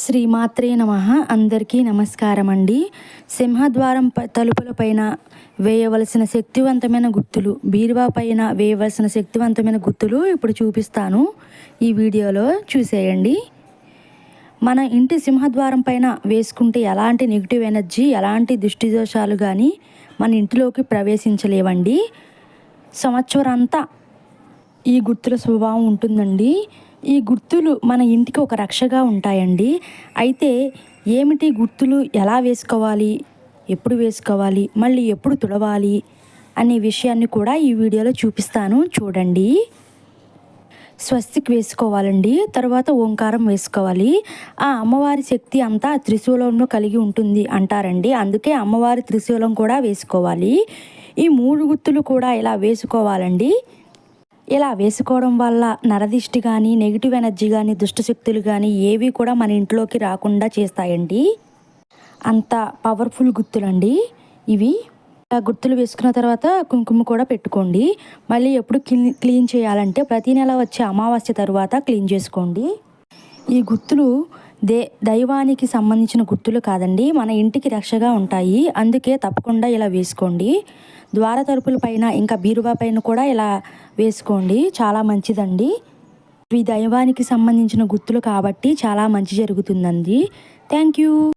శ్రీమాత్రే నమ. అందరికీ నమస్కారం అండి సింహద్వారం తలుపుల పైన వేయవలసిన శక్తివంతమైన గుర్తులు బీరువా పైన వేయవలసిన శక్తివంతమైన గుర్తులు ఇప్పుడు చూపిస్తాను. ఈ వీడియోలో చూసేయండి. మన ఇంటి సింహద్వారం పైన వేసుకుంటే ఎలాంటి నెగిటివ్ ఎనర్జీ ఎలాంటి దుష్టి దోషాలు కానీ మన ఇంటిలోకి ప్రవేశించలేవండి. సంవత్సరం అంతా ఈ గుర్తుల స్వభావం ఉంటుందండి. ఈ గుర్తులు మన ఇంటికి ఒక రక్షగా ఉంటాయండి. అయితే ఏమిటి గుర్తులు? ఎలా వేసుకోవాలి? ఎప్పుడు వేసుకోవాలి? మళ్ళీ ఎప్పుడు తుడవాలి? అనే విషయాన్ని కూడా ఈ వీడియోలో చూపిస్తాను. చూడండి. స్వస్తిక్ వేసుకోవాలండి. తర్వాత ఓంకారం వేసుకోవాలి. ఆ అమ్మవారి శక్తి అంతా త్రిశూలంలో కలిగి ఉంటుంది అంటారండి. అందుకే అమ్మవారి త్రిశూలం కూడా వేసుకోవాలి. ఈ మూడు గుర్తులు కూడా ఇలా వేసుకోవాలండి. ఇలా వేసుకోవడం వల్ల నరదిష్టి కానీ నెగిటివ్ ఎనర్జీ కానీ దుష్టశక్తులు కానీ ఏవి కూడా మన ఇంట్లోకి రాకుండా చేస్తాయండి. అంత పవర్ఫుల్ గుర్తులండి ఇవి ఆ గుర్తులు వేసుకున్న తర్వాత కుంకుమ కూడా పెట్టుకోండి. మళ్ళీ ఎప్పుడు క్లీన్ క్లీన్ చేయాలంటే ప్రతి నెల వచ్చే అమావాస్య తర్వాత క్లీన్ చేసుకోండి. ఈ గుర్తులు దే దైవానికి సంబంధించిన గుర్తులు కాదండి. మన ఇంటికి రక్షగా ఉంటాయి. అందుకే తప్పకుండా ఇలా వేసుకోండి. ద్వార తలుపుల పైన ఇంకా బీరువా పైన కూడా ఇలా వేసుకోండి. చాలా మంచిదండి. ఇవి దైవానికి సంబంధించిన గుర్తులు కాబట్టి చాలా మంచి జరుగుతుందండి. Thank you.